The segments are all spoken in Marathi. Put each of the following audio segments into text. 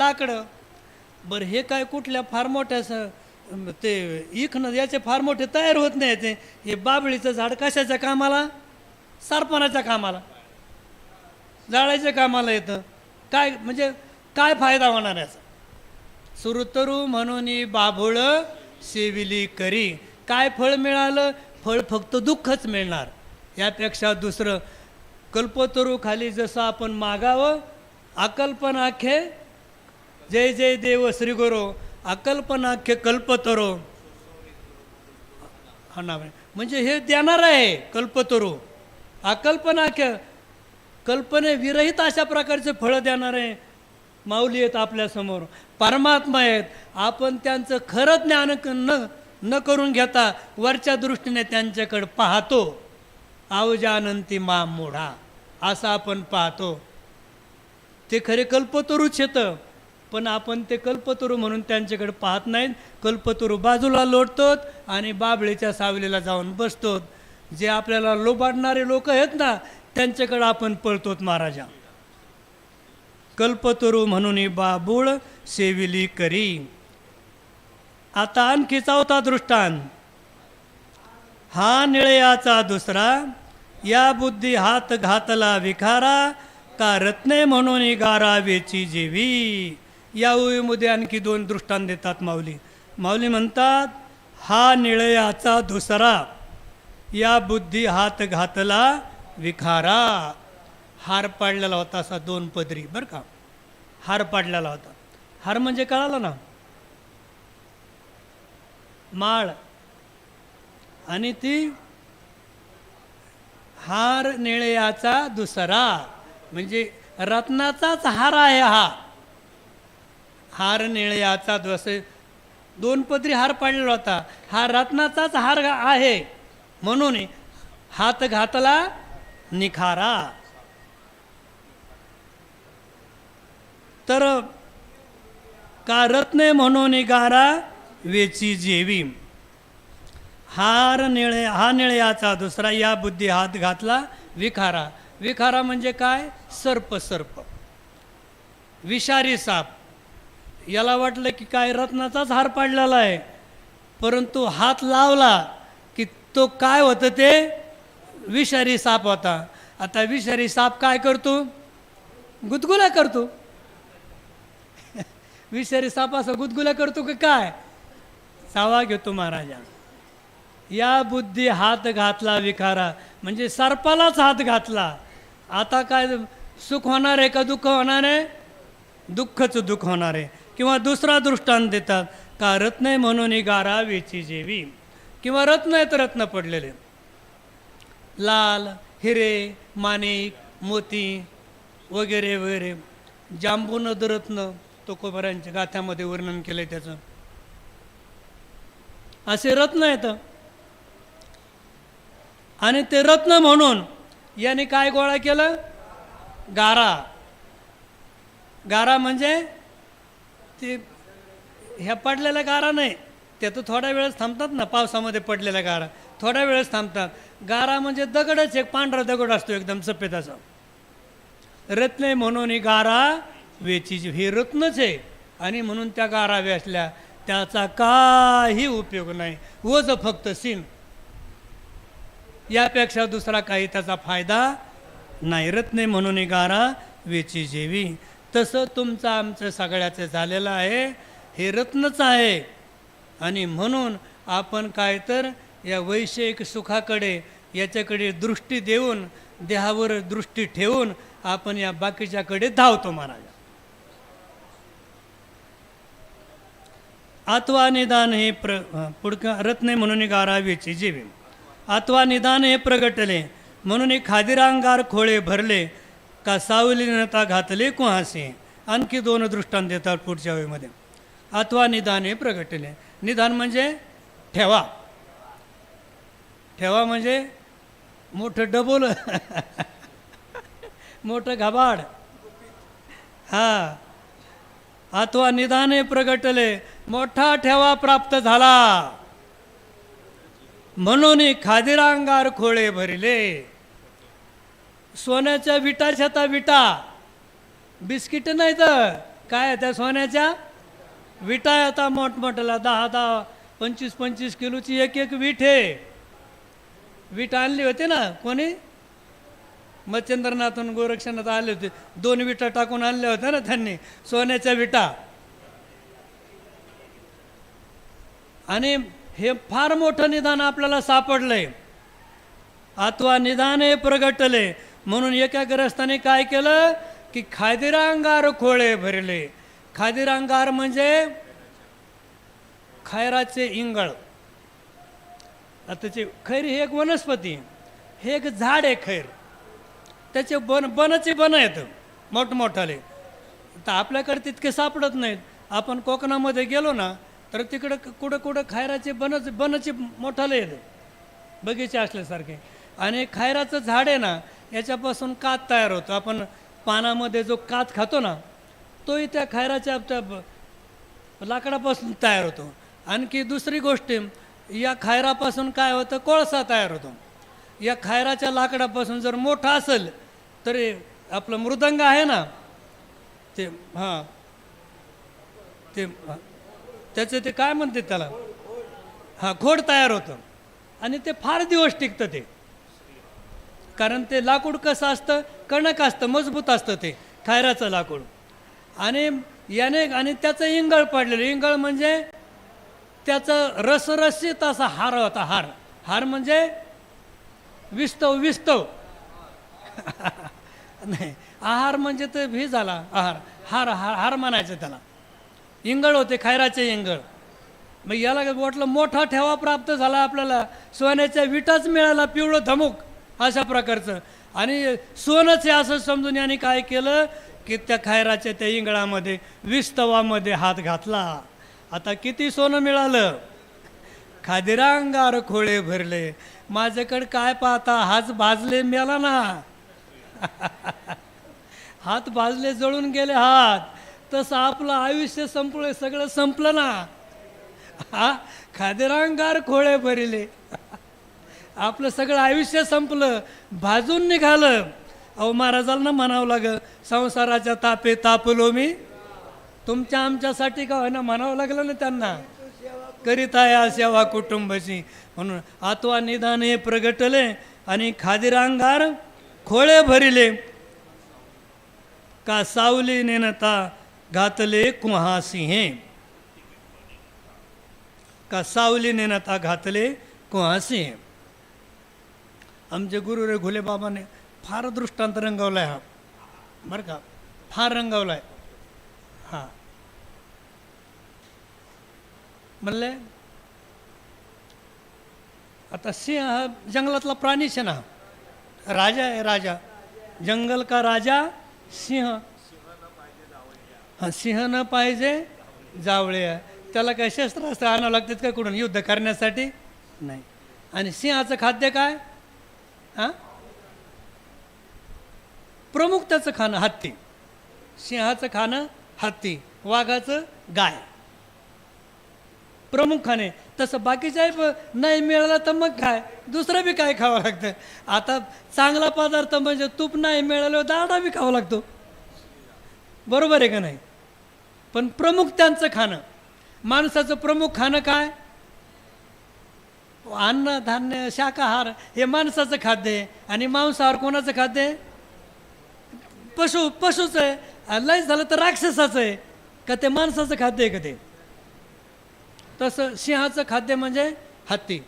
लाकडं. बरं हे काय कुठल्या फार मोठ्या स- ते इखणं याचे फार मोठे तयार होत नाही ते. हे बाबळीचं झाड कशाच्या कामाला? सारपणाच्या कामाला. जाळायच्या कामाला येतं. काय म्हणजे काय फायदा होणार याचा? सुरुतरू म्हणून बाभुळ सेविली करी. काय फळ मिळालं? फळ फक्त दुःखच मिळणार. यापेक्षा दुसरं कल्पतरू खाली जसं आपण मागावं अकल्पनाखे जय जय देव श्री गुरु अकल्पनाख्य कल्पतरो. हा ना म्हणजे हे देणार आहे कल्पतरू. अकल्पनाख्य कल्पने विरहित अशा प्रकारचे फळं देणार आहे. माऊली आहेत आपल्यासमोर परमात्मा आहेत. आपण त्यांचं खरं ज्ञान न न करून घेता वरच्या दृष्टीने त्यांच्याकडे पाहतो. आवजानंती मा मोढा. असं आपण पाहतो. ते खरे कल्पतरूच येतं पण आपण ते कल्पतरू म्हणून त्यांच्याकडे पाहत नाहीत. कल्पतरू बाजूला लोटतोत आणि बाबळीच्या सावलीला जाऊन बसतो जे आपल्याला लोबाडणारे लोक आहेत ना त्यांच्याकडे आपण पळतोत महाराजा. कल्पतरू म्हणून बाबूळ सेविली करी. आता आणखी होता दृष्टांत. हा निळयाचा दुसरा या बुद्धी हात घातला विखारा का रत्ने म्हणून गारावेची जेवी. या ओळीमध्ये आणखी दोन दृष्टांत देतात माऊली. माऊली म्हणतात हा निळयाचा दुसरा या बुद्धी हात घातला विखारा. हार पाडलेला होता असा दोन पदरी बरं का? हार पाडलेला होता. हार म्हणजे कळालं ना? माळ. आणि ती हार निळयाचा दुसरा म्हणजे रत्नाचाच हार आहे हा. हार निळयाचा जसे दोन पदरी हार पाडलेला होता. हा रत्नाचाच हार आहे. म्हणून हात घातला निखारा. तर का रत्ने म्हणून गारा वेची जेवी. हार निळे हा निळयाचा दुसरा या बुद्धी हात घातला विखारा. विखारा म्हणजे काय? सर्प सर्प. विषारी साप. याला वाटलं की काय रत्नाचाच हार पाडलेला आहे. परंतु हात लावला की तो काय होतं ते विषारी साप होता. आता विषारी साप काय करतो? गुदगुला करतो. विषारी साप असं गुदगुला करतो की काय? सावा घेतो महाराजा या बुद्धी हात घातला विखारा. म्हणजे सर्पालाच हात घातला. आता काय सुख होणार आहे का दुःख होणार आहे? दुःखच दुःख होणार आहे. किंवा दुसरा दृष्टांत देतात का रत्न म्हणून गारा वेची जेवी. किंवा रत्न आहेत रत्न पडलेले. लाल हिरे माणिक मोती वगैरे वगैरे. जांबून रत्न तुकोबरांच्या गाथ्यामध्ये वर्णन केलं त्याचं. असे रत्न येतं आणि ते रत्न म्हणून याने काय गोळा केलं? गारा. गारा म्हणजे ते ह्या पडलेल्या गारा नाही. त्या तर थोड्या वेळेस थांबतात ना पावसामध्ये पडलेल्या गारा. थोड्या वेळेस थांबतात. गारा म्हणजे दगडच एक पांढरा दगड असतो एकदम सफेद असा. रत्ने म्हणून ही गारा वेचीची हे रत्नच आहे. आणि म्हणून त्या गारा वेचल्या. त्याचा काही उपयोग नाही. वज फक्त सीन. यापेक्षा दुसरा काही त्याचा फायदा नाही. रत्ने म्हणून गारा वेची जेवी. तसं तुमचं आमचं सगळ्याचं झालेलं आहे. हे रत्नच आहे. आणि म्हणून आपण काय तर या वैषयिक सुखाकडे याच्याकडे दृष्टी देऊन देहावर दृष्टी ठेवून आपण या बाकीच्याकडे धावतो महाराज. आत्वा निदान हे प्र पुढक रत्ने म्हणून गारावीची जीवी. आत्वा निदान हे प्रगटले म्हणून खादिरांगार खोळे भरले का सावलीनता घातले कुहासे? आणखी दोन दृष्टांत देतात पुढच्या वेळेमध्ये. अथवा निदान हे प्रगटले. निदान म्हणजे ठेवा. ठेवा म्हणजे मोठं डबोल मोठं घाबाड. हा. अथवा निदाने प्रगटले. मोठा ठेवा प्राप्त झाला. म्हणून खादिरांगार खोळे भरले. सोन्याच्या विटा छता विटा. बिस्किट नाही तर काय आहे त्या सोन्याच्या? विटा आता मोठमोठ्याला. दहा दहा पंचवीस पंचवीस किलोची एक एक वीट आहे. वीट आणली होती ना कोणी? मच्छिंद्रनाथून गोरक्षनाथ आले होते. दोन विटा टाकून आणल्या होत्या ना त्यांनी सोन्याच्या विटा. आणि हे फार मोठं निदान आपल्याला सापडलंय. अथवा निदान हे प्रगटले म्हणून एका ग्रस्ताने काय केलं की खादिरांगार खोळे भरले. खादिरांगार म्हणजे खैराचे इंगळ. आता खैर हे एक वनस्पती हे एक झाड आहे खैर. त्याचे बन बनचे बन आहेत मोठमोठाले. तर आपल्याकडे तितके सापडत नाहीत. आपण कोकणामध्ये गेलो ना तर तिकडं कुठं कुठं खायराचे बनच बनचे मोठाले आहेत. बगीचे असल्यासारखे. आणि खायराचं झाड आहे ना याच्यापासून कात तयार होतो. आपण पानामध्ये जो कात खातो ना तोही त्या खायराच्या त्या ब- लाकडापासून तयार होतो. आणखी दुसरी गोष्ट या खायरापासून काय होतं? कोळसा तयार होतो. या खायराच्या लाकडापासून जर मोठा असेल तरी आपलं मृदंग आहे ना ते हां. ते त्याचं ते काय म्हणते त्याला? हां खोड तयार होतं. आणि ते फार दिवस टिकतं ते. कारण ते लाकूड कसं असतं? कणक असतं मजबूत असतं ते खायराचं लाकूड. आणि याने आणि त्याचं इंगळ पडलेलं इंगळ म्हणजे त्याचं रसरसित असा हार होता हार. हार म्हणजे विस्तव विस्तव. नाही आहार म्हणजे तर हे झाला आहार. हार हार हार म्हणायचं त्याला. इंगळ होते खैराचे इंगळ. मग याला काय वाटलं मोठा ठेवा प्राप्त झाला आपल्याला. सोन्याच्या विटाच मिळाला पिवळं धमुक. अशा प्रकारचं. आणि सोनंच हे असं समजून यांनी काय केलं की त्या खैराच्या त्या इंगळामध्ये विस्तवामध्ये हात घातला. आता किती सोनं मिळालं? खादिरांगार खोळे भरले. माझ्याकडे काय पाहता हात भाजले मेला ना. हात भाजले जळून गेले हात. तसं आपलं आयुष्य संपलं सगळं संपलं ना. हा? खादिरांगार खोळे भरले. आपलं सगळं आयुष्य संपलं. भाजून निघालं. अहो महाराजांना म्हणावं लागं संसाराच्या तापे तापलो मी. तुमच्या आमच्यासाठी का होईना म्हणावं लागलं ना त्यांना? करीत आहे सेवा कुटुंबाची. म्हणून आत्वा निदान हे प्रगटले आणि खादिरांगार खोळे भरिले. का सावली नेनता घातले कुहासिंहे? का सावली नेनता घातले कुहासिंहे? आमचे गुरु रे घुले बाबाने फार दृष्टांत रंगवला आहे हा. बरं का? फार रंगवला आहे हां. म्हणले आता सिंह हा जंगलातला प्राणीच आहे ना. राजा आहे राजा. जंगल का राजा? सिंह. हा सिंह न पाहिजे जावळे. आहे त्याला काय शस्त्रास्त्र आणावं लागतात का कुठून? युद्ध करण्यासाठी? नाही. आणि सिंहाचं खाद्य काय? हां? प्रमुख त्याचं खाणं हत्ती. सिंहाचं खाणं हत्ती. वाघाचं गाय. प्रमुख खाणे. तसं बाकीच्या नाही मिळालं तर मग काय? दुसरं बी काय खावं लागतं? आता चांगला पदार्थ म्हणजे तूप नाही मिळालं दाडा बी खावा लागतो. बरोबर आहे का नाही? पण प्रमुख त्यांचं खाणं. माणसाचं प्रमुख खाणं काय? अन्न धान्य शाकाहार हे माणसाचं खाद्य आहे. आणि मांसाहार कोणाचं खाद्य आहे? पशु पशुचं आहे. लय झालं तर राक्षसाचं आहे. का ते माणसाचं खाद्य आहे का ते? तसं सिंहाचं खाद्य म्हणजे हत्ती.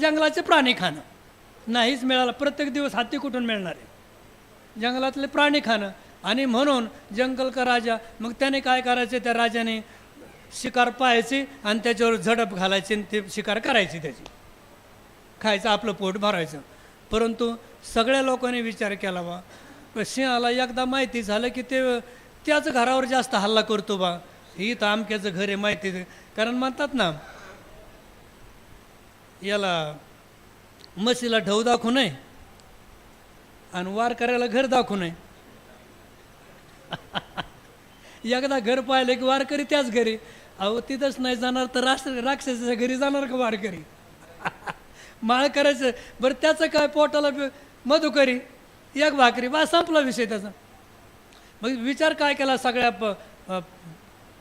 जंगलाचे प्राणी खाणं. नाहीच मिळालं. प्रत्येक दिवस हत्ती कुठून मिळणार आहे? जंगलातले प्राणी खाणं. आणि म्हणून जंगल का राजा मग त्याने काय करायचे त्या राजाने? शिकार पाहायची आणि त्याच्यावर झडप घालायची आणि ते शिकार करायची त्याची. खायचं आपलं पोट भरायचं. परंतु सगळ्या लोकांनी विचार केला बा सिंहाला एकदा माहिती झालं की ते त्याच घरावर जास्त हल्ला करतो बा. ही तर आमक्याचं घर आहे माहिती कारण म्हणतात ना याला म्हशीला ढव दाखवू नये आणि वार करायला घर दाखवू नये. एकदा घर पाहिलं की वारकरी त्याच घरी अहो तिथंच नाही जाणार तर राष्ट्र राक्षसाच्या घरी जाणार का वारकरी? माळ करायचं. बरं त्याचं काय पोटाला मधुकरी? एक भाकरी. बा संपला विषय त्याचा. मग विचार काय केला सगळ्या प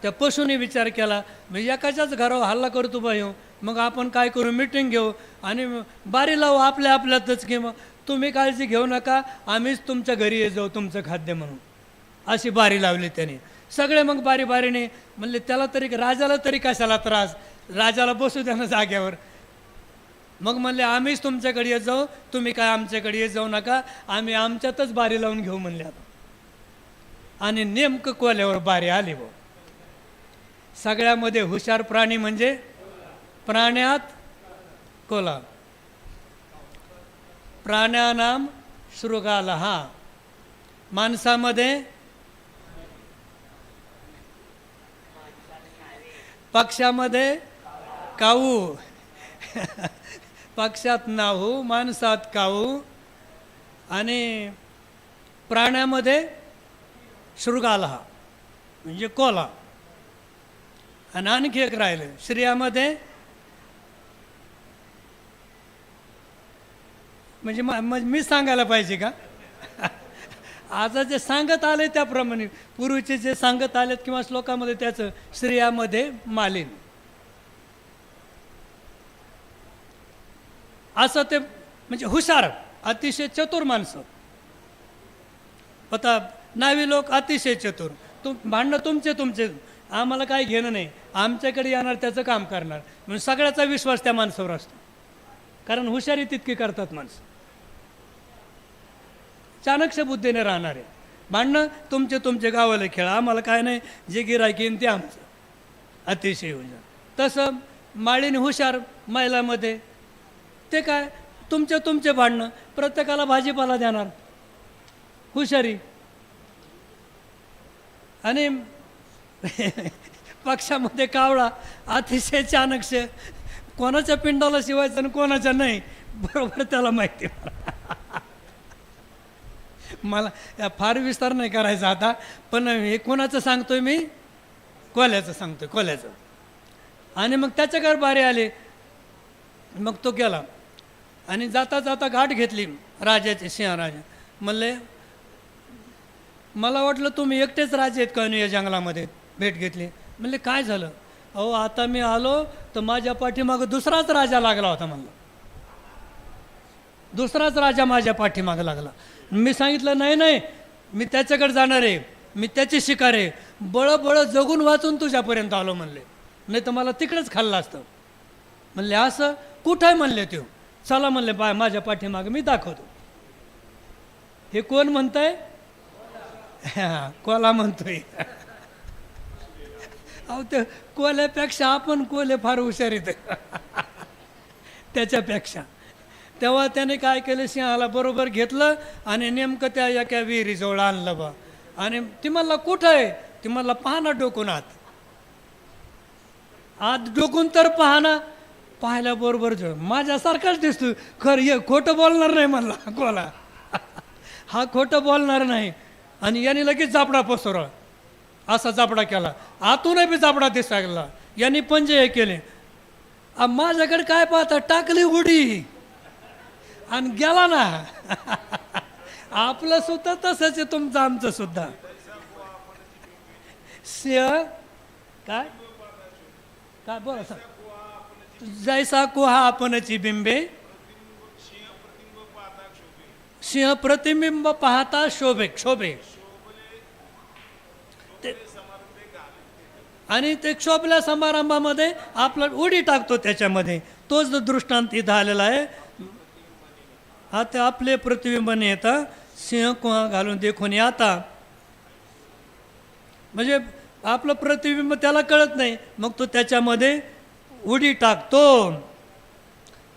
त्या पशूने विचार केला. मग एकाच्याच घरावर हल्ला करतो बा येऊ मग आपण काय करू? मिटिंग घेऊ. आणि बारी लावू आपल्या आपल्यातच की मग तुम्ही काळजी घेऊ नका. आम्हीच तुमच्या घरी ये जाऊ तुमचं खाद्य म्हणून. अशी बारी लावली त्याने. सगळे मग बारी बारीने म्हणले त्याला तरी राजाला तरी कशाला त्रास? राजाला बसू द्या ना जाग्यावर मग म्हणले आम्हीच तुमच्याकडे येत जाऊ तुम्ही काय आमच्याकडे येत जाऊ नका आम्ही आमच्यातच बारी लावून घेऊ म्हणले आता. आणि नेमकं कोल्यावर बारी आली भाऊ सगळ्यामध्ये हुशार प्राणी म्हणजे प्राण्यात कोला. प्राण्यानाम शृगाला हा माणसामध्ये पक्षामध्ये काऊ? पक्षात नाहू माणसात काऊ? आणि प्राण्यामध्ये शृगाला म्हणजे कोला. आणि आणखी एक राहिलं स्त्रियामध्ये म्हणजे म्हणजे मी सांगायला पाहिजे का? आता जे सांगत आले त्याप्रमाणे पूर्वीचे जे सांगत आलेत किंवा श्लोकामध्ये त्याचं स्त्रियामध्ये मालिन. असं ते म्हणजे हुशार अतिशय चतुर माणसं. आता नावी लोक अतिशय चतुर. तुम भांडणं तुमचे तुमचे. आम्हाला काही घेणं नाही. आमच्याकडे येणार त्याचं काम करणार. म्हणून सगळ्याचा विश्वास त्या माणसावर असतो. कारण हुशारी तितकी करतात माणसं. चाणक्य बुद्धीने राहणार आहे. भांडणं तुमचे तुमचे गावाला खेळ आम्हाला काय नाही. जे गिरायक येईन ते आमचं. अतिशय हुशार तसं माळीने हुशार महिलामध्ये ते काय? तुमचे तुमचे भांडणं प्रत्येकाला भाजीपाला देणार. हुशारी. आणि पक्षामध्ये कावळा अतिशय चाणक्य. कोणाच्या पिंडाला शिवायचं आणि कोणाच्या नाही बरोबर त्याला माहिती मला फार विस्तार नाही करायचा आता पण हे कोणाचं सांगतोय मी? कोल्याचं सांगतोय कोल्याचं. आणि मग त्याच्याकडे बारे आले. मग तो गेला. आणि जाता जाता गाठ घेतली राजाची सिंहराजा म्हणले मला वाटलं तुम्ही एकटेच राजे आहेत का या जंगलामध्ये भेट घेतली? म्हणले काय झालं? अहो आता मी आलो तर माझ्या पाठीमागं दुसराच राजा लागला होता म्हणलं. दुसराच राजा माझ्या पाठीमागं लागला. मी सांगितलं नाही नाही मी त्याच्याकडे जाणार आहे मी त्याची शिकार आहे. बळबळ जगून वाचून तुझ्यापर्यंत आलो म्हणले. नाही तर मला तिकडेच खाल्लं असतं. म्हणले असं? कुठं आहे? म्हणले ते चला म्हणले बाय माझ्या पाठीमागं मी दाखवतो. हे कोण म्हणतंय? हा, कोला म्हणतोय. अहो ते कोल्यापेक्षा आपण कोले फार हुशार येते त्याच्यापेक्षा. तेव्हा त्याने काय केलं? सिंहाला बरोबर घेतलं आणि नेमकं त्या एका विहिरीजवळ आणलं बा. आणि ती म्हणला कुठं आहे? ती म्हणला पाहना डोकून आत. आत डोकून तर पाहना पाहिल्याबरोबर जो माझ्यासारखाच दिसतो खरं ये खोटं बोलणार नाही म्हणला कोला हा खोटं बोलणार नाही. आणि याने लगेच जापडा पसरला असा जापडा केला. आतूनही बी जापडा दिसायला यांनी पंजे हे केले. आ, माझ्याकडे काय पाहता? टाकली उडी. आणि गेला ना. आपलं सुद्धा तसंच आहे तुमचं आमचं सुद्धा. सिंह काय? काय बोला सर. जैसा कुहा आपणची बिंबे. सिंह प्रतिबिंब पाहता शोभे क्षोभे आणि ते क्षोभल्या समारंभामध्ये आपला उडी टाकतो त्याच्यामध्ये. तोच दृष्टांत इथं आलेला आहे. आता आपले प्रतिबिंब येता सिंह कुहा घालून देखून आता. म्हणजे आपलं प्रतिबिंब त्याला कळत नाही. मग तो त्याच्यामध्ये उडी टाकतो.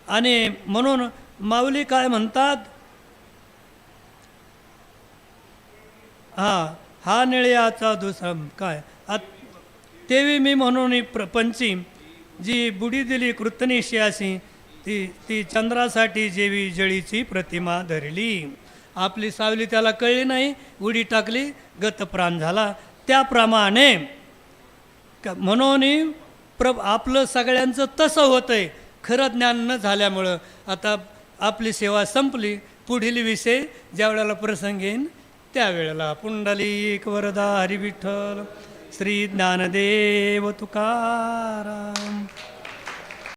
आणि म्हणून माऊली काय म्हणतात? हा हा निळ्याचा दुसरा काय? आत- तेवी मी म्हणून प्रपंची जी बुडी दिली कृतनिशी अशी ती ती चंद्रासाठी जेवी जळीची प्रतिमा धरली. आपली सावली त्याला कळली नाही उडी टाकली गतप्राण झाला. त्याप्रमाणे म्हणून प्र आपलं सगळ्यांचं तसं होतंय. खरं ज्ञान न झाल्यामुळं आता आपली सेवा संपली. पुढील विषय ज्या वेळेला प्रसंग येईन त्यावेळेला पुंडलिक वरदा हरिविठ्ठल श्री ज्ञानदेव तुकाराम.